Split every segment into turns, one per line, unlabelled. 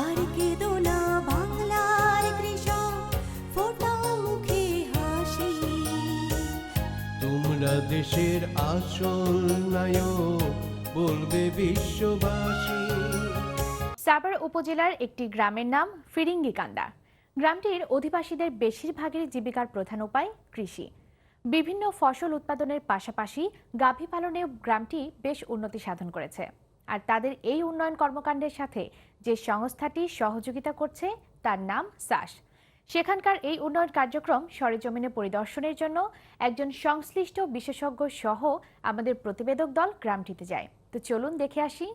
আর কেঁদো না বাংলার কৃষক ফোটাও মুখে হাসি।
তোমরা দেশের আসল নায়ক বলবে বিশ্ববাসী।
সাভার উপজেলার একটি গ্রামের নাম ফিরিঙ্গিকান্দা। গ্রামটির অধিবাসীদের বেশিরভাগের জীবিকার প্রধান উপায় কৃষি। বিভিন্ন ফসল উৎপাদনের পাশাপাশি গাভী পালনেও গ্রামটি বেশ উন্নতি সাধন করেছে। আর তাদের এই উন্নয়ন কর্মকাণ্ডের সাথে যে সংস্থাটি সহযোগিতা করছে, তার নাম সাস সেখানকার এই উন্নয়ন কার্যক্রম সরেজমিনে পরিদর্শনের জন্য একজন সংশ্লিষ্ট বিশেষজ্ঞ সহ আমাদের প্রতিবেদক দল গ্রামটিতে যায়। তো চলুন দেখে আসি।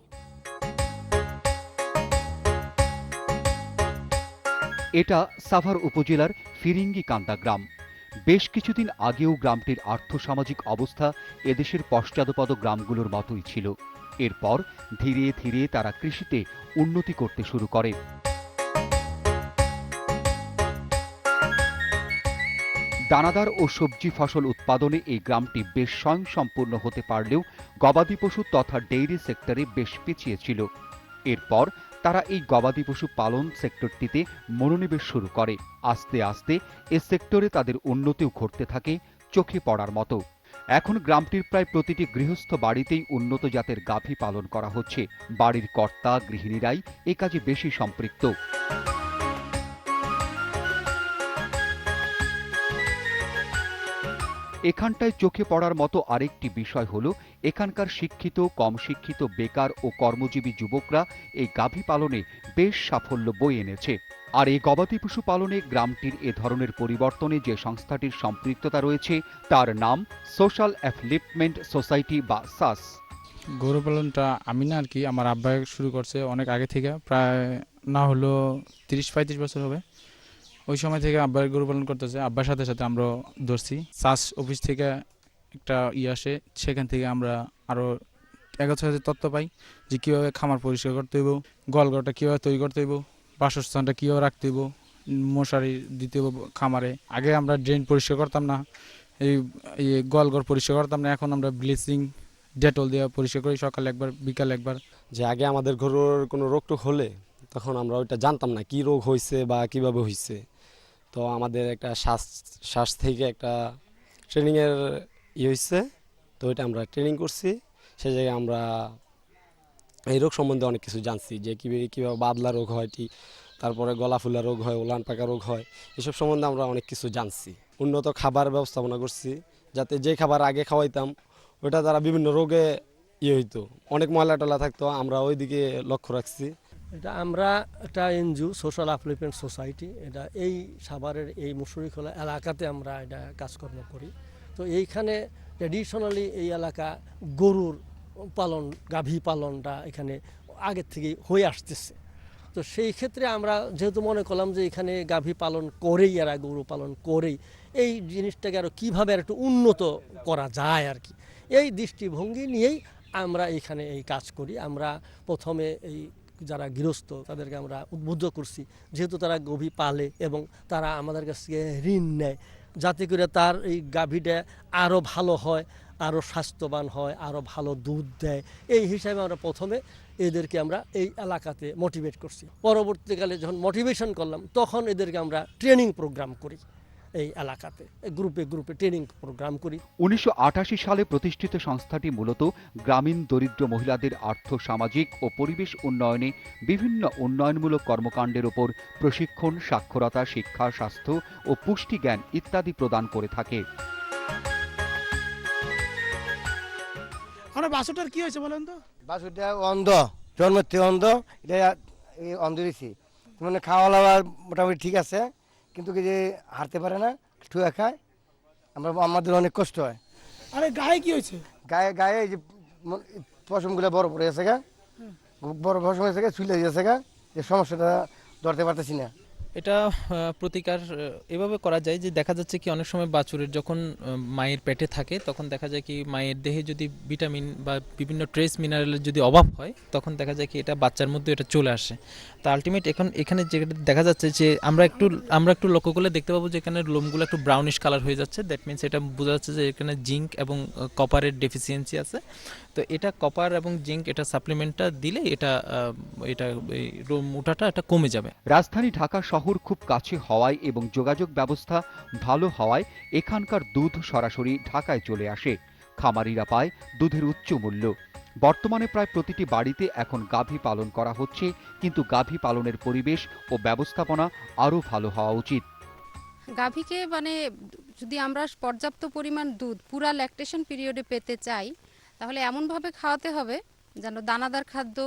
এটা সাভার উপজেলার ফিরিঙ্গি কান্দা গ্রাম। বেশ কিছুদিন আগেও গ্রামটির আর্থসামাজিক অবস্থা এদেশের পশ্চাদপদ গ্রামগুলোর মতোই ছিল। এরপর ধীরে ধীরে তারা কৃষিতে উন্নতি করতে শুরু করে। দানাদার ও সবজি ফসল উৎপাদনে এই গ্রামটি বেশ স্বয়ংসম্পূর্ণ হতে পারলেও গবাদি পশু তথা ডেইরি সেক্টরে বেশ পিছিয়ে ছিল। এরপর তারা এই গবাদি পশু পালন সেক্টরটিতে মনোনিবেশ শুরু করে। আস্তে আস্তে এ সেক্টরে তাদের উন্নতিও ঘটতে থাকে চোখে পড়ার মতো। এখন গ্রামটির প্রায় প্রতিটি গৃহস্থ বাড়িতেই উন্নত জাতের গাভী পালন করা হচ্ছে। বাড়ির কর্তা, গৃহিণীরাই এ কাজে বেশি সম্পৃক্ত। এখানটায় চোখে পড়ার মতো আরেকটি বিষয় হল, এখানকার শিক্ষিত, কম শিক্ষিত, বেকার ও কর্মজীবী যুবকরা এই গাভী পালনে বেশ সাফল্য বই এনেছে। আর এই গবাদি পশু পালনে গ্রামটির এ ধরনের পরিবর্তনে যে সংস্থাটির সম্পৃক্ততা রয়েছে, তার নাম সোশ্যাল অ্যাফলিপমেন্ট সোসাইটি বা সাস
গরু পালনটা আমি না আর কি আমার আব্বা শুরু করছে অনেক আগে থেকে, প্রায় না হলো তিরিশ, পঁয়ত্রিশ বছর হবে। ওই সময় থেকে আব্বার গরু পালন করতেছে, আব্বার সাথে সাথে আমরা ধরছি। চাষ অফিস থেকে একটা ই আসে, সেখান থেকে আমরা আরও হাজার তথ্য পাই যে কীভাবে খামার পরিষ্কার করতে হইব গলগড়টা কীভাবে তৈরি করতে হইব। বাসস্থানটা কীভাবে রাখতে হইব? মশারি দিতে খামারে। আগে আমরা ড্রেন পরিষ্কার করতাম না। এই গলগড় পরিষ্কার করতাম না। এখন আমরা ব্লিচিং ডেটল দিয়ে পরিষ্কার করি সকালে একবার, বিকালে একবার।
যে আগে আমাদের গরুর কোনো রোগ টোগ হলে তখন আমরা ওইটা জানতাম না, কি রোগ হয়েছে বা কীভাবে হয়েছে তো আমাদের একটা শ্বাস শ্বাস থেকে একটা ট্রেনিংয়ের ইয়ে হয়েছে তো ওইটা আমরা ট্রেনিং করছি। সেই জায়গায় আমরা এই রোগ সম্বন্ধে অনেক কিছু জানছি, যে কীভাবে কীভাবে বাদলা রোগ হয় টি তারপরে গলা ফুলা রোগ হয়, ওলান পাকা রোগ হয়, এসব সম্বন্ধে আমরা অনেক কিছু জানছি। উন্নত খাবার ব্যবস্থাপনা করছি, যাতে যে খাবার আগে খাওয়াইতাম, ওটা তারা বিভিন্ন রোগে ইয়ে হইতো। অনেক ময়লা টলা থাকতো, আমরা ওইদিকে লক্ষ্য রাখছি।
এটা আমরা একটা এনজিও, সোশ্যাল আপলিপমেন্ট সোসাইটি, এটা এই সাভারের এই মুসুরিখোলা এলাকাতে আমরা এটা কাজকর্ম করি। তো এইখানে ট্র্যাডিশনালি এই এলাকা গরুর পালন, গাভী পালনটা এখানে আগের থেকেই হয়ে আসতেছে। তো সেই ক্ষেত্রে আমরা যেহেতু মনে করলাম যে এখানে গাভী পালন করেই, এরা গরু পালন করেই, এই জিনিসটাকে আরও কীভাবে আর একটু উন্নত করা যায় আর কি, এই দৃষ্টিভঙ্গি নিয়েই আমরা এখানে এই কাজ করি। আমরা প্রথমে এই যারা গৃহস্থ, তাদেরকে আমরা উদ্বুদ্ধ করছি, যেহেতু তারা গভী পালে এবং তারা আমাদের কাছ থেকে ঋণ নেয়, যাতে করে তার এই গাভীটা আরও ভালো হয় আরও স্বাস্থ্যবান হয় আরও ভালো দুধ দেয়। এই হিসাবে আমরা প্রথমে এদেরকে আমরা এই এলাকাতে মোটিভেট করছি। পরবর্তীকালে যখন মোটিভেশন করলাম, তখন এদেরকে আমরা ট্রেনিং প্রোগ্রাম করি এই এলাকাতে। গ্রুপে গ্রুপে ট্রেনিং প্রোগ্রাম করি।
উনিশশো আটাশি সালে প্রতিষ্ঠিত সংস্থাটি মূলত গ্রামীণ দরিদ্র মহিলাদের আর্থ, সামাজিক ও পরিবেশ উন্নয়নে বিভিন্ন উন্নয়নমূলক কর্মকাণ্ডের ওপর প্রশিক্ষণ, সাক্ষরতা, শিক্ষা, স্বাস্থ্য ও পুষ্টি জ্ঞান ইত্যাদি প্রদান করে থাকে।
আমার বাসুটার কি হয়েছে বলেন তো?
বাসুটা অন্ধ জন্মের থেকে অন্ধ এটা এই অন্ধ দিছি। মানে খাওয়া দাওয়া মোটামুটি ঠিক আছে কিন্তু কি যে হারতে পারে না ঠুয়া খায়। আমরা আমাদের অনেক কষ্ট হয়।
আরে গায়ে কি হয়েছে?
গায়ে গায়ে এই যে পশমগুলো বড় পড়ে গেছে গা। বড় পশম হয়েছে গা চুলে গেছে গা। এই সমস্যাটা ধরতে পারতেছি না।
এটা প্রতিকার এভাবে করা যায় যে দেখা যাচ্ছে কি অনেক সময় বাছুরের যখন মায়ের পেটে থাকে, তখন দেখা যায় কি মায়ের দেহে যদি ভিটামিন বা বিভিন্ন ট্রেস মিনারেলের যদি অভাব হয়, তখন দেখা যায় কি এটা বাচ্চার মধ্যে এটা চলে আসে। তা আলটিমেট এখন এখানে যেটা দেখা যাচ্ছে যে আমরা একটু আমরা একটু লক্ষ্য করলে দেখতে পাবো যে এখানে লোমগুলো একটু ব্রাউনিশ কালার হয়ে যাচ্ছে। দ্যাট মিনস এটা বোঝা যাচ্ছে যে এখানে জিঙ্ক এবং কপারের ডেফিসিয়েন্সি আছে। তো এটা কপার এবং জিঙ্ক এটা সাপ্লিমেন্টটা দিলে এটা এটা, এই রোম ওঠাটা এটা কমে যাবে।
রাজধানী ঢাকা শহর খুব কাছে হওয়ায় এবং যোগাযোগ ব্যবস্থা ভালো হওয়ায় এখানকার দুধ সরাসরি ঢাকায় চলে আসে। খামারিরা পায় দুধের উচ্চ মূল্য। বর্তমানে প্রায় প্রতিটি বাড়িতে এখন গাভী পালন করা হচ্ছে, কিন্তু গাভী পালনের পরিবেশ ও ব্যবস্থাপনা আরও ভালো হওয়া উচিত।
গাভীকে মানে যদি আমরা পর্যাপ্ত পরিমাণ দুধ, পুরা ল্যাকটেশন পিরিয়ডে পেতে চাই, তাহলে এমনভাবে খাওয়াতে হবে যেন দানাদার খাদ্য,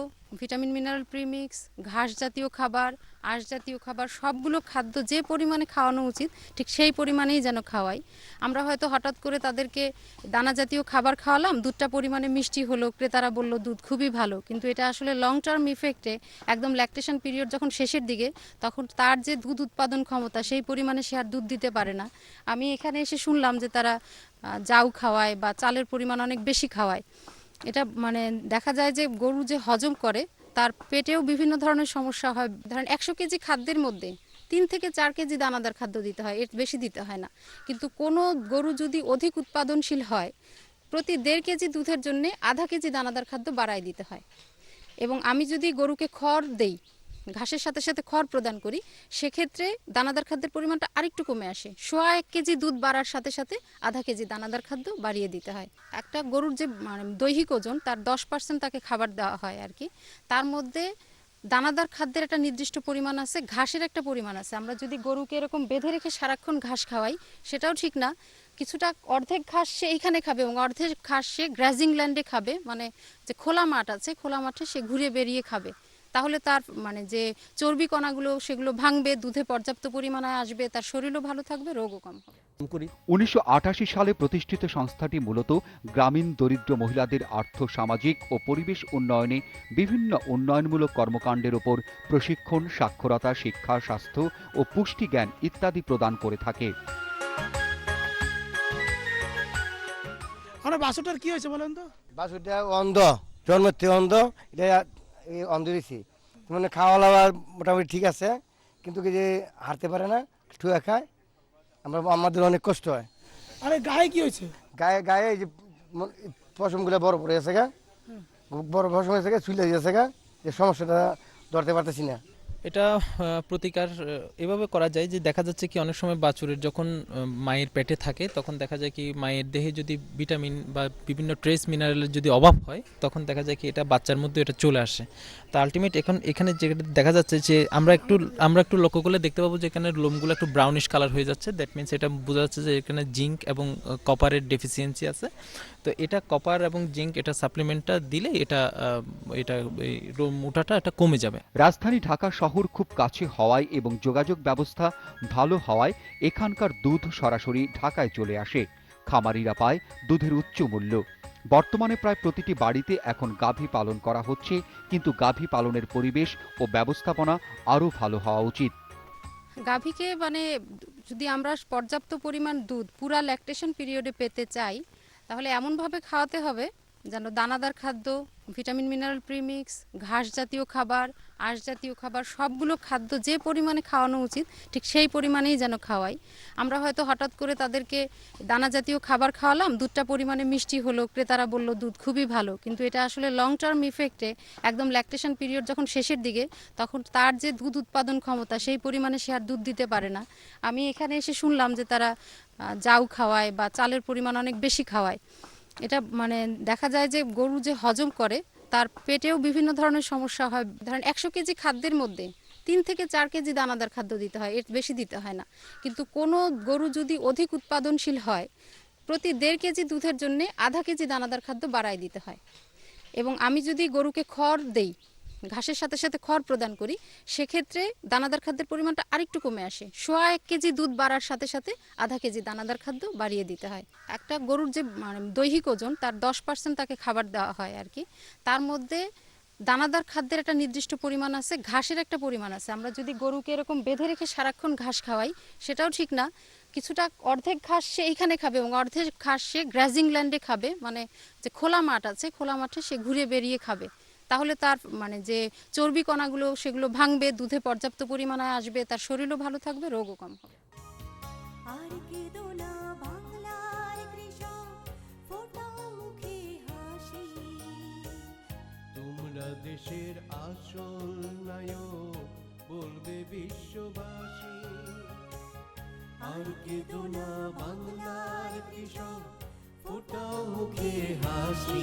ভিটামিন, মিনারেল প্রিমিক্স, ঘাস জাতীয় খাবার, আঁশ জাতীয় খাবার, সবগুলো খাদ্য যে পরিমাণে খাওয়ানো উচিত, ঠিক সেই পরিমাণেই যেন খাওয়াই। আমরা হয়তো হঠাৎ করে তাদেরকে দানা জাতীয় খাবার খাওয়ালাম, দুধটা পরিমাণে মিষ্টি হলো, ক্রেতারা বলল, দুধ খুবই ভালো। কিন্তু এটা আসলে লং টার্ম ইফেক্টে একদম ল্যাকটেশন পিরিয়ড যখন শেষের দিকে, তখন তার যে দুধ উৎপাদন ক্ষমতা, সেই পরিমাণে সে আর দুধ দিতে পারে না। আমি এখানে এসে শুনলাম যে তারা জাউ খাওয়ায় বা চালের পরিমাণ অনেক বেশি খাওয়ায়। এটা মানে দেখা যায় যে গরু যে হজম করে, তার পেটেও বিভিন্ন ধরনের সমস্যা হয়। ধরেন একশো কেজি খাদ্যের মধ্যে তিন থেকে চার কেজি দানাদার খাদ্য দিতে হয়, এর বেশি দিতে হয় না। কিন্তু কোনো গরু যদি অধিক উৎপাদনশীল হয়, প্রতি দেড় কেজি দুধের জন্য আধা কেজি দানাদার খাদ্য বাড়াই দিতে হয়। এবং আমি যদি গরুকে খড় দেই ঘাসের সাথে সাথে খড় প্রদান করি, সেক্ষেত্রে দানাদার খাদ্যের পরিমাণটা আরেকটু কমে আসে। সোয়া এক কেজি দুধ বাড়ার সাথে সাথে আধা কেজি দানাদার খাদ্য বাড়িয়ে দিতে হয়। একটা গরুর যে মানে দৈহিক ওজন, তার দশ পার্সেন্ট তাকে খাবার দেওয়া হয় আর কি। তার মধ্যে দানাদার খাদ্যের একটা নির্দিষ্ট পরিমাণ আছে, ঘাসের একটা পরিমাণ আছে। আমরা যদি গরুকে এরকম বেঁধে রেখে সারাক্ষণ ঘাস খাওয়াই, সেটাও ঠিক না। কিছুটা অর্ধেক ঘাস সে এইখানে খাবে এবং অর্ধেক ঘাস সে গ্রাজিং ল্যান্ডে খাবে। মানে যে খোলা মাঠ আছে, খোলা মাঠে সে ঘুরে বেরিয়ে খাবে। তাহলে তার মানে যে চর্বি কণাগুলো সেগুলো ভাঙবে দুধে পর্যাপ্ত পরিমাণে আসবে তার শরীরও ভালো থাকবে রোগও কম হবে।
উনিশশো সালে প্রতিষ্ঠিত সংস্থাটি মূলত গ্রামীণ দরিদ্র মহিলাদের আর্থ সামাজিক ও পরিবেশ উন্নয়নে বিভিন্ন উন্নয়নমূলক কর্মকাণ্ডের ওপর প্রশিক্ষণ সাক্ষরতা শিক্ষা স্বাস্থ্য ও পুষ্টি জ্ঞান ইত্যাদি প্রদান করে থাকে।
বাসুটার কি হয়েছে বলেন তো?
বাসুটা অন্ধ জন্মের অন্ধ এটা এই অন্ধ দিছি মানে খাওয়া দাওয়া মোটামুটি ঠিক আছে কিন্তু কি যে হারতে পারে না ঠুয়া খায় আমরা আমাদের অনেক কষ্ট হয়।
আরে গায়ে কি হয়েছে?
গায়ে গায়ে এই যে পশমগুলো বড় পড়ে গেছে গা। বড় পশম হয়েছে গা চুলে গেছে গা। যে সমস্যাটা ধরতে পারতেছি না।
এটা প্রতিকার এভাবে করা যায় যে দেখা যাচ্ছে কি অনেক সময় বাছুরের যখন মায়ের পেটে থাকে, তখন দেখা যায় কি মায়ের দেহে যদি ভিটামিন বা বিভিন্ন ট্রেস মিনারেলের যদি অভাব হয়, তখন দেখা যায় কি এটা বাচ্চার মধ্যে এটা চলে আসে। তো আলটিমেট এখন, এখানে যেটা দেখা যাচ্ছে যে আমরা একটু আমরা একটু লক্ষ্য করলে দেখতে পাবো যে এখানে লোমগুলো একটু ব্রাউনিশ কালার হয়ে যাচ্ছে। দ্যাট মিনস এটা বোঝা যাচ্ছে যে এখানে জিঙ্ক এবং কপারের ডেফিসিয়েন্সি আছে। তো এটা কপার এবং জিঙ্ক এটা সাপ্লিমেন্টটা দিলে এটা আহ, এটা মোটাটা এটা কমে যাবে।
রাজধানী ঢাকা শহর খুব কাছে হওয়ায় এবং যোগাযোগ ব্যবস্থা ভালো হওয়ায় এখানকার দুধ সরাসরি ঢাকায় চলে আসে। খামারিরা পায় দুধের উচ্চ মূল্য। বর্তমানে প্রায় প্রতিটি বাড়িতে এখন গাভী পালন করা হচ্ছে কিন্তু গাভী পালনের পরিবেশ ও ব্যবস্থাপনা আরও ভালো হওয়া উচিত।
গাভীকে মানে যদি আমরা পর্যাপ্ত পরিমাণ দুধ পুরা ল্যাকটেশন পিরিয়ডে পেতে চাই তাহলে এমনভাবে খাওয়াতে হবে যেন দানাদার খাদ্য, ভিটামিন, মিনারেল প্রিমিক্স, ঘাস জাতীয় খাবার, আঁশ জাতীয় খাবার, সবগুলো খাদ্য যে পরিমাণে খাওয়ানো উচিত, ঠিক সেই পরিমাণেই যেন খাওয়াই। আমরা হয়তো হঠাৎ করে তাদেরকে দানা জাতীয় খাবার খাওয়ালাম, দুধটা পরিমাণে মিষ্টি হলো, ক্রেতারা বলল, দুধ খুবই ভালো। কিন্তু এটা আসলে লং টার্ম ইফেক্টে একদম ল্যাকটেশন পিরিয়ড যখন শেষের দিকে, তখন তার যে দুধ উৎপাদন ক্ষমতা, সেই পরিমাণে সে আর দুধ দিতে পারে না। আমি এখানে এসে শুনলাম যে তারা জাউ খাওয়ায় বা চালের পরিমাণ অনেক বেশি খাওয়ায়। এটা মানে দেখা যায় যে গরু যে হজম করে, তার পেটেও বিভিন্ন ধরনের সমস্যা হয়। ধরেন একশো কেজি খাদ্যের মধ্যে তিন থেকে চার কেজি দানাদার খাদ্য দিতে হয়, এর বেশি দিতে হয় না। কিন্তু কোনো গরু যদি অধিক উৎপাদনশীল হয়, প্রতি দেড় কেজি দুধের জন্য আধা কেজি দানাদার খাদ্য বাড়ায় দিতে হয়। এবং আমি যদি গরুকে খড় দেই ঘাসের সাথে সাথে খড় প্রদান করি, সেক্ষেত্রে দানাদার খাদ্যের পরিমাণটা আরেকটু কমে আসে। সোয়া এক কেজি দুধ বাড়ার সাথে সাথে আধা কেজি দানাদার খাদ্য বাড়িয়ে দিতে হয়। একটা গরুর যে মানে দৈহিক ওজন, তার দশ পার্সেন্ট তাকে খাবার দেওয়া হয় আর কি। তার মধ্যে দানাদার খাদ্যের একটা নির্দিষ্ট পরিমাণ আছে, ঘাসের একটা পরিমাণ আছে। আমরা যদি গরুকে এরকম বেঁধে রেখে সারাক্ষণ ঘাস খাওয়াই, সেটাও ঠিক না। কিছুটা অর্ধেক ঘাস সে এইখানে খাবে এবং অর্ধেক ঘাস সে গ্রাজিং ল্যান্ডে খাবে। মানে যে খোলা মাঠ আছে, খোলা মাঠে সে ঘুরে বেরিয়ে খাবে। তাহলে তার মানে যে চর্বি কণাগুলো সেগুলো ভাঙবে দুধে পর্যাপ্ত পরিমাণে আসবে তার শরীরও ভালো থাকবে রোগও কম হবে।
দেশের আসল নায়ক বলবে বিশ্ববাসী। আর কেঁদো না বাংলার কৃষক ফোটাও মুখে হাসি।